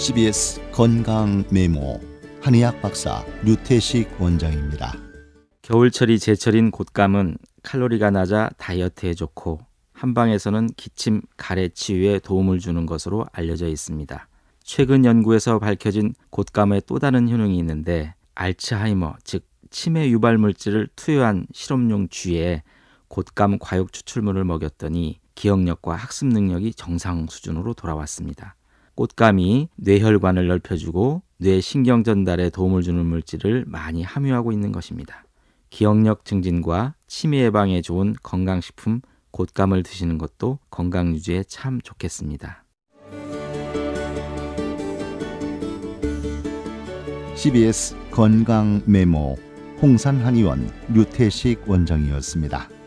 CBS 건강 메모 한의학 박사 류태식 원장입니다. 겨울철이 제철인 곶감은 칼로리가 낮아 다이어트에 좋고 한방에서는 기침, 가래 치유에 도움을 주는 것으로 알려져 있습니다. 최근 연구에서 밝혀진 곶감의 또 다른 효능이 있는데 알츠하이머, 즉 치매 유발 물질을 투여한 실험용 쥐에 곶감 과육 추출물을 먹였더니 기억력과 학습 능력이 정상 수준으로 돌아왔습니다. 꽃감이 뇌혈관을 넓혀주고 뇌 신경 전달에 도움을 주는 물질을 많이 함유하고 있는 것입니다. 기억력 증진과 치매 예방에 좋은 건강식품 곶감을 드시는 것도 건강 유지에 참 좋겠습니다. CBS 건강 메모 홍산 한의원 류태식 원장이었습니다.